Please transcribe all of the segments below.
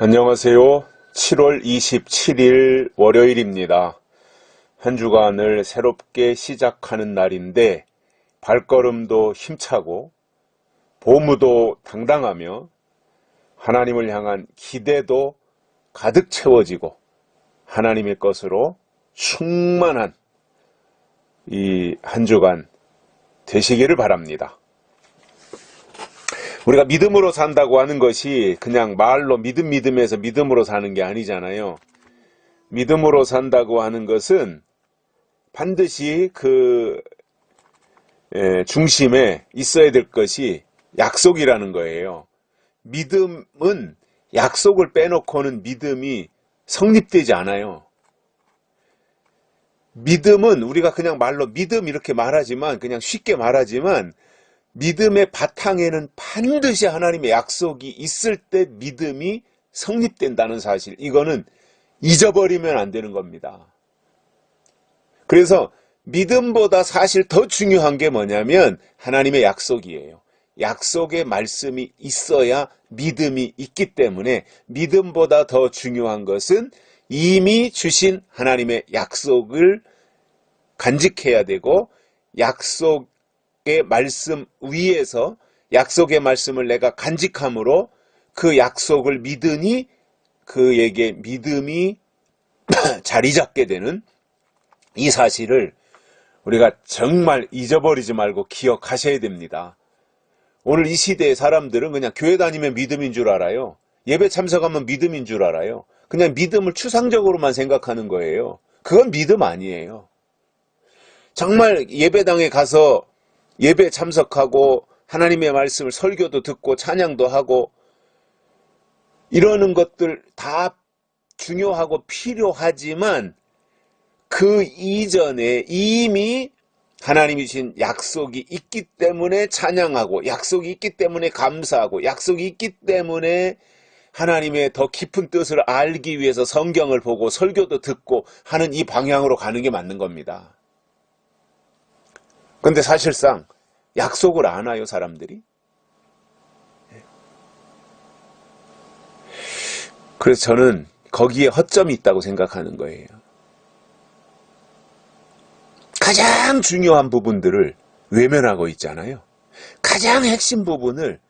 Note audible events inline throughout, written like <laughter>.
안녕하세요. 7월 27일 월요일입니다. 한 주간을 새롭게 시작하는 날인데 발걸음도 힘차고 보무도 당당하며 하나님을 향한 기대도 가득 채워지고 하나님의 것으로 충만한 이 한 주간 되시기를 바랍니다. 우리가 믿음으로 산다고 하는 것이 그냥 말로 믿음 믿음에서 믿음으로 사는 게 아니잖아요. 믿음으로 산다고 하는 것은 반드시 그 에, 중심에 있어야 될 것이 약속이라는 거예요. 믿음은 약속을 빼놓고는 믿음이 성립되지 않아요. 믿음은 우리가 그냥 말로 믿음 이렇게 말하지만 그냥 쉽게 말하지만 믿음의 바탕에는 반드시 하나님의 약속이 있을 때 믿음이 성립된다는 사실. 이거는 잊어버리면 안 되는 겁니다. 그래서 믿음보다 사실 더 중요한 게 뭐냐면 하나님의 약속이에요. 약속의 말씀이 있어야 믿음이 있기 때문에 믿음보다 더 중요한 것은 이미 주신 하나님의 약속을 간직해야 되고 약속 약속의 말씀 위에서 약속의 말씀을 내가 간직함으로 그 약속을 믿으니 그에게 믿음이 <clears throat> 자리 잡게 되는 이 사실을 우리가 정말 잊어버리지 말고 기억하셔야 됩니다. 오늘 이 시대의 사람들은 그냥 교회 다니면 믿음인 줄 알아요. 예배 참석하면 믿음인 줄 알아요. 그냥 믿음을 추상적으로만 생각하는 거예요. 그건 믿음 아니에요. 정말 예배당에 가서 예배 참석하고 하나님의 말씀을 설교도 듣고 찬양도 하고 이러는 것들 다 중요하고 필요하지만 그 이전에 이미 하나님이 주신 약속이 있기 때문에 찬양하고 약속이 있기 때문에 감사하고 약속이 있기 때문에 하나님의 더 깊은 뜻을 알기 위해서 성경을 보고 설교도 듣고 하는 이 방향으로 가는 게 맞는 겁니다. 근데 사실상 약속을 안 와요, 사람들이. 그래서 저는 거기에 허점이 있다고 생각하는 거예요. 가장 중요한 부분들을 외면하고 있잖아요. 가장 핵심 부분을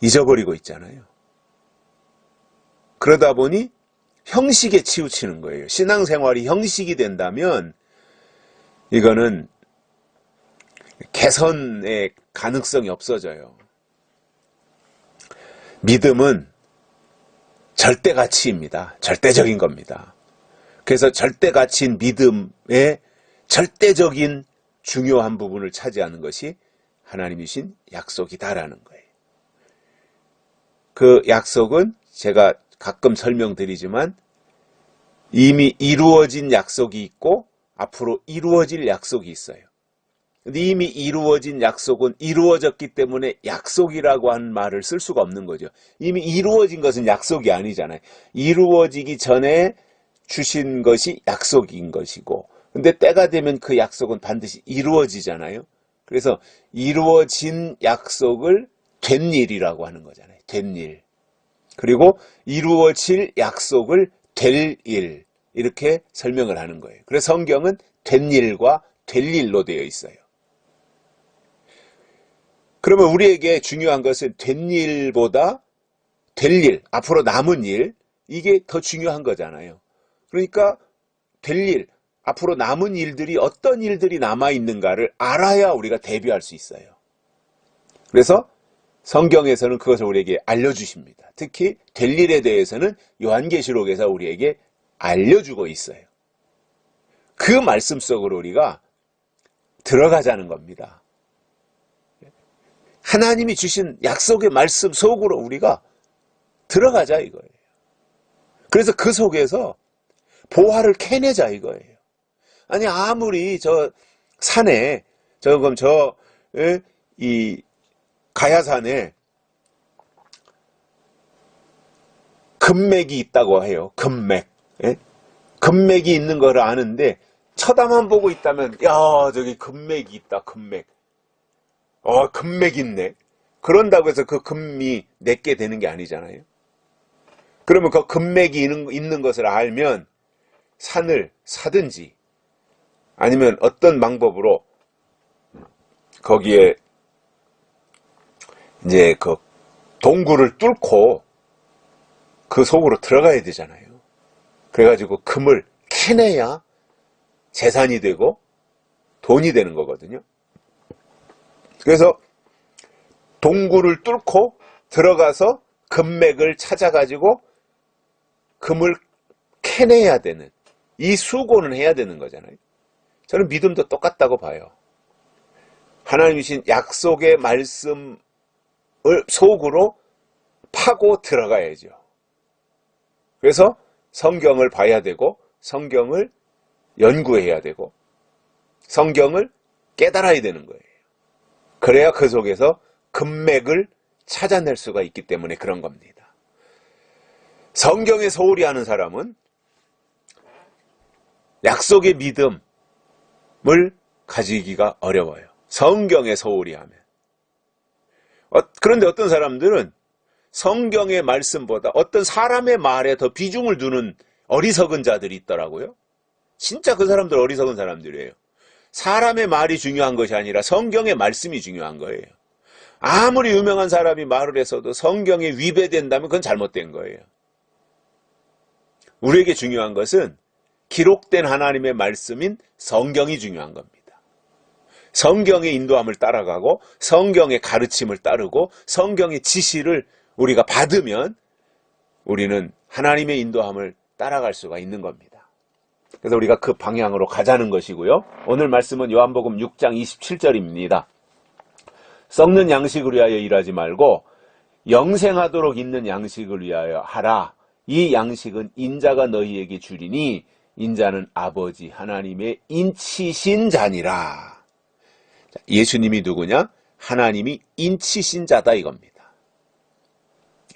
잊어버리고 있잖아요. 그러다 보니 형식에 치우치는 거예요. 신앙생활이 형식이 된다면 이거는 개선의 가능성이 없어져요. 믿음은 절대 가치입니다. 절대적인 겁니다. 그래서 절대 가치인 믿음의 절대적인 중요한 부분을 차지하는 것이 하나님이신 약속이다라는 거예요. 그 약속은 제가 가끔 설명드리지만 이미 이루어진 약속이 있고 앞으로 이루어질 약속이 있어요. 이미 이루어진 약속은 이루어졌기 때문에 약속이라고 하는 말을 쓸 수가 없는 거죠. 이미 이루어진 것은 약속이 아니잖아요. 이루어지기 전에 주신 것이 약속인 것이고, 근데 때가 되면 그 약속은 반드시 이루어지잖아요. 그래서 이루어진 약속을 된 일이라고 하는 거잖아요. 된 일. 그리고 이루어질 약속을 될 일. 이렇게 설명을 하는 거예요. 그래서 성경은 된 일과 될 일로 되어 있어요. 그러면 우리에게 중요한 것은 된 일보다 될 일, 앞으로 남은 일, 이게 더 중요한 거잖아요. 그러니까 될 일, 앞으로 남은 일들이 어떤 일들이 남아있는가를 알아야 우리가 대비할 수 있어요. 그래서 성경에서는 그것을 우리에게 알려주십니다. 특히 될 일에 대해서는 요한계시록에서 우리에게 알려주고 있어요. 그 말씀 속으로 우리가 들어가자는 겁니다. 하나님이 주신 약속의 말씀 속으로 우리가 들어가자 이거예요. 그래서 그 속에서 보화를 캐내자 이거예요. 아니 아무리 저 산에 저금 저이 가야산에 금맥이 있다고 해요. 금맥. 예? 금맥이 있는 걸 아는데 쳐다만 보고 있다면 야 저기 금맥이 있다 금맥. 어, 금맥 있네. 그런다고 해서 그 금이 내게 되는 게 아니잖아요. 그러면 그 금맥이 있는, 있는 것을 알면 산을 사든지 아니면 어떤 방법으로 거기에 이제 그 동굴을 뚫고 그 속으로 들어가야 되잖아요. 그래가지고 금을 캐내야 재산이 되고 돈이 되는 거거든요. 그래서 동굴을 뚫고 들어가서 금맥을 찾아가지고 금을 캐내야 되는 이 수고는 해야 되는 거잖아요. 저는 믿음도 똑같다고 봐요. 하나님이신 약속의 말씀을 속으로 파고 들어가야죠. 그래서 성경을 봐야 되고 성경을 연구해야 되고 성경을 깨달아야 되는 거예요. 그래야 그 속에서 금맥을 찾아낼 수가 있기 때문에 그런 겁니다. 성경에 소홀히 하는 사람은 약속의 믿음을 가지기가 어려워요. 성경에 소홀히 하면. 어, 그런데 어떤 사람들은 성경의 말씀보다 어떤 사람의 말에 더 비중을 두는 어리석은 자들이 있더라고요. 진짜 그 사람들 어리석은 사람들이에요. 사람의 말이 중요한 것이 아니라 성경의 말씀이 중요한 거예요. 아무리 유명한 사람이 말을 했어도 성경에 위배된다면 그건 잘못된 거예요. 우리에게 중요한 것은 기록된 하나님의 말씀인 성경이 중요한 겁니다. 성경의 인도함을 따라가고 성경의 가르침을 따르고 성경의 지시를 우리가 받으면 우리는 하나님의 인도함을 따라갈 수가 있는 겁니다. 그래서 우리가 그 방향으로 가자는 것이고요. 오늘 말씀은 요한복음 6장 27절입니다. 썩는 양식을 위하여 일하지 말고 영생하도록 있는 양식을 위하여 하라. 이 양식은 인자가 너희에게 주리니 인자는 아버지 하나님의 인치신 자니라. 예수님이 누구냐? 하나님이 인치신 자다 이겁니다.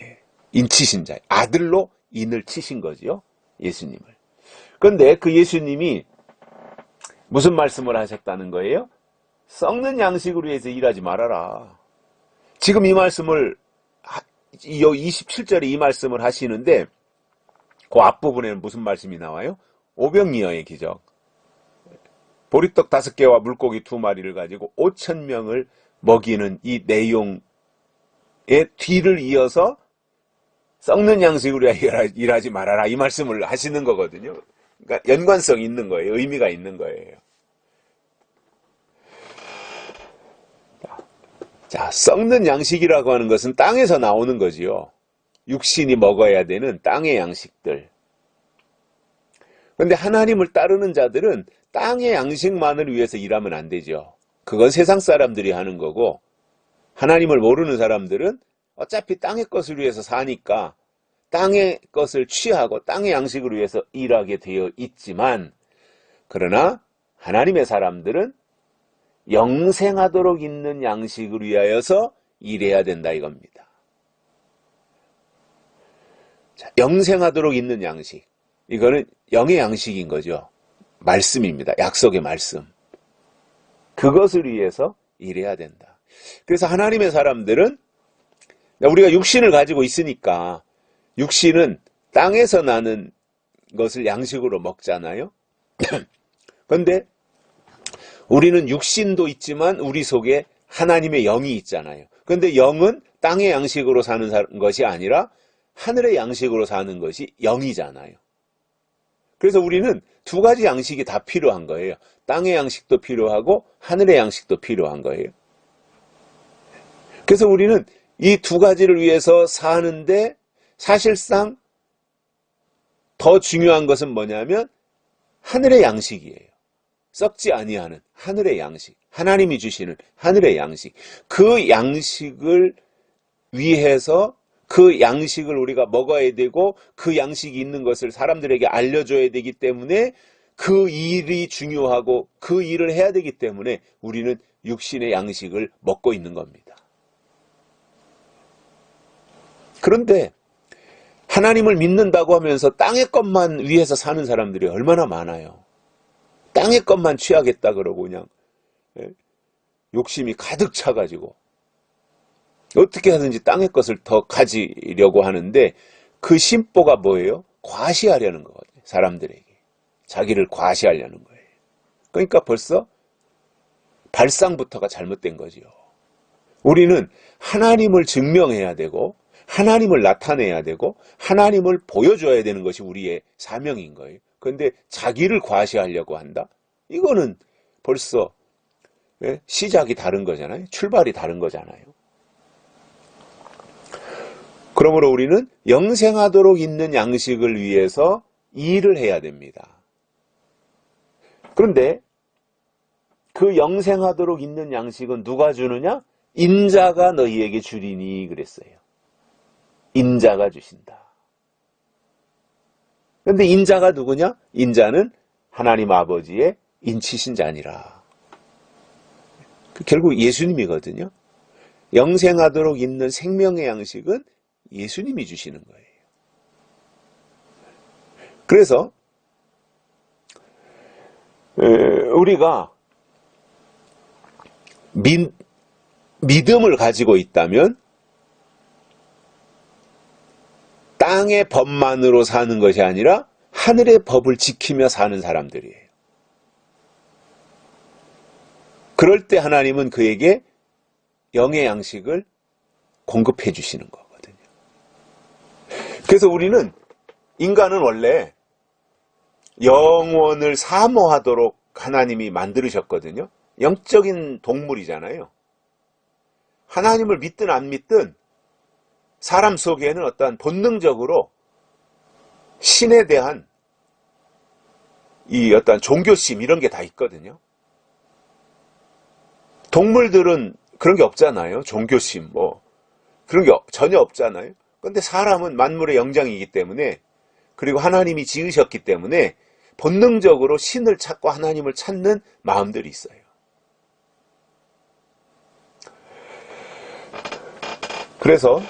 예, 인치신 자. 아들로 인을 치신 거지요. 예수님을. 그런데 그 예수님이 무슨 말씀을 하셨다는 거예요? 썩는 양식으로 해서 일하지 말아라. 지금 이 말씀을 이 27절에 이 말씀을 하시는데 그 앞부분에는 무슨 말씀이 나와요? 오병이어의 기적. 보리떡 다섯 개와 물고기 두 마리를 가지고 오천 명을 먹이는 이 내용의 뒤를 이어서 썩는 양식으로 일하지 말아라 이 말씀을 하시는 거거든요. 그러니까 연관성이 있는 거예요. 의미가 있는 거예요. 자, 썩는 양식이라고 하는 것은 땅에서 나오는 거지요. 육신이 먹어야 되는 땅의 양식들. 그런데 하나님을 따르는 자들은 땅의 양식만을 위해서 일하면 안 되죠. 그건 세상 사람들이 하는 거고, 하나님을 모르는 사람들은 어차피 땅의 것을 위해서 사니까 땅의 것을 취하고 땅의 양식을 위해서 일하게 되어 있지만, 그러나 하나님의 사람들은 영생하도록 있는 양식을 위하여서 일해야 된다 이겁니다. 자, 영생하도록 있는 양식. 이거는 영의 양식인 거죠. 말씀입니다. 약속의 말씀. 그것을 위해서 일해야 된다. 그래서 하나님의 사람들은 우리가 육신을 가지고 있으니까 육신은 땅에서 나는 것을 양식으로 먹잖아요. <clears throat> 그런데 우리는 육신도 있지만 우리 속에 하나님의 영이 있잖아요. 그런데 영은 땅의 양식으로 사는 것이 아니라 하늘의 양식으로 사는 것이 영이잖아요. 그래서 우리는 두 가지 양식이 다 필요한 거예요. 땅의 양식도 필요하고 하늘의 양식도 필요한 거예요. 그래서 우리는 이 두 가지를 위해서 사는데 사실상 더 중요한 것은 뭐냐면 하늘의 양식이에요. 썩지 아니하는 하늘의 양식, 하나님이 주시는 하늘의 양식. 그 양식을 위해서 그 양식을 우리가 먹어야 되고 그 양식이 있는 것을 사람들에게 알려줘야 되기 때문에 그 일이 중요하고 그 일을 해야 되기 때문에 우리는 육신의 양식을 먹고 있는 겁니다. 그런데 하나님을 믿는다고 하면서 땅의 것만 위해서 사는 사람들이 얼마나 많아요. 땅의 것만 취하겠다 그러고 그냥 예? 욕심이 가득 차가지고 어떻게 하든지 땅의 것을 더 가지려고 하는데 그 심보가 뭐예요? 과시하려는 거거든요. 사람들에게. 자기를 과시하려는 거예요. 그러니까 벌써 발상부터가 잘못된 거지요. 우리는 하나님을 증명해야 되고, 하나님을 나타내야 되고, 하나님을 보여줘야 되는 것이 우리의 사명인 거예요. 그런데 자기를 과시하려고 한다? 이거는 벌써 예? 시작이 다른 거잖아요. 출발이 다른 거잖아요. 그러므로 우리는 영생하도록 있는 양식을 위해서 일을 해야 됩니다. 그런데 그 영생하도록 있는 양식은 누가 주느냐? 인자가 너희에게 주리니 그랬어요. 인자가 주신다. 그런데 인자가 누구냐? 인자는 하나님 아버지의 인치신 자니라. 그 결국 예수님이거든요. 영생하도록 있는 생명의 양식은 예수님이 주시는 거예요. 그래서 우리가 민, 믿음을 가지고 있다면 땅의 법만으로 사는 것이 아니라 하늘의 법을 지키며 사는 사람들이에요. 그럴 때 하나님은 그에게 영의 양식을 공급해 주시는 거거든요. 그래서 우리는 인간은 원래 영원을 사모하도록 하나님이 만들으셨거든요. 영적인 동물이잖아요. 하나님을 믿든 안 믿든 사람 속에는 어떠한 본능적으로 신에 대한 이 어떤 종교심 이런 게 다 있거든요. 동물들은 그런 게 없잖아요. 종교심 뭐 그런 게 전혀 없잖아요. 근데 사람은 만물의 영장이기 때문에 그리고 하나님이 지으셨기 때문에 본능적으로 신을 찾고 하나님을 찾는 마음들이 있어요. 그래서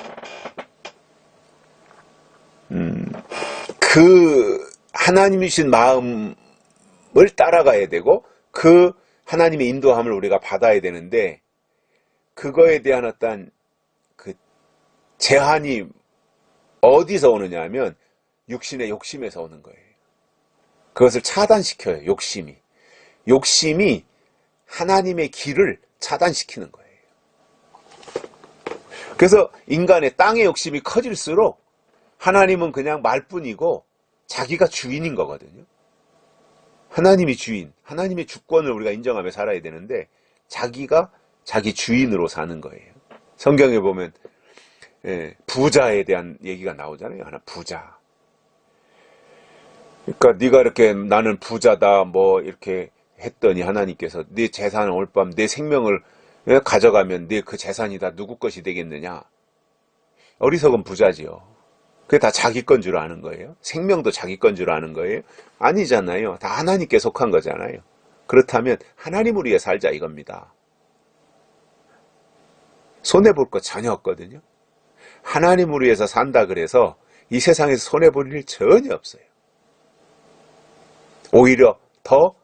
그 하나님이신 마음을 따라가야 되고 그 하나님의 인도함을 우리가 받아야 되는데 그거에 대한 어떤 그 제한이 어디서 오느냐 하면 육신의 욕심에서 오는 거예요. 그것을 차단시켜요. 욕심이. 욕심이 하나님의 길을 차단시키는 거예요. 그래서 인간의 땅의 욕심이 커질수록 하나님은 그냥 말뿐이고 자기가 주인인 거거든요. 하나님이 주인, 하나님의 주권을 우리가 인정하며 살아야 되는데 자기가 자기 주인으로 사는 거예요. 성경에 보면 예, 부자에 대한 얘기가 나오잖아요. 하나 부자. 그러니까 네가 이렇게 나는 부자다 뭐 이렇게 했더니 하나님께서 네 재산을 올 밤 내 생명을 예, 가져가면 네 그 재산이 다 누구 것이 되겠느냐? 어리석은 부자지요. 그게 다 자기 건 줄 아는 거예요. 생명도 자기 건 줄 아는 거예요. 아니잖아요. 다 하나님께 속한 거잖아요. 그렇다면 하나님을 위해 살자 이겁니다. 손해볼 거 전혀 없거든요. 하나님을 위해서 산다 그래서 이 세상에서 손해볼 일 전혀 없어요. 오히려 더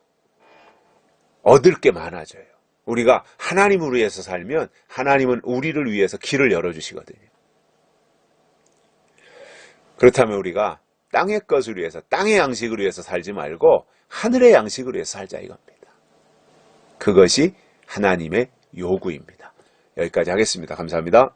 얻을 게 많아져요. 우리가 하나님을 위해서 살면 하나님은 우리를 위해서 길을 열어주시거든요. 그렇다면 우리가 땅의 것을 위해서, 땅의 양식을 위해서 살지 말고 하늘의 양식을 위해서 살자 이겁니다. 그것이 하나님의 요구입니다. 여기까지 하겠습니다. 감사합니다.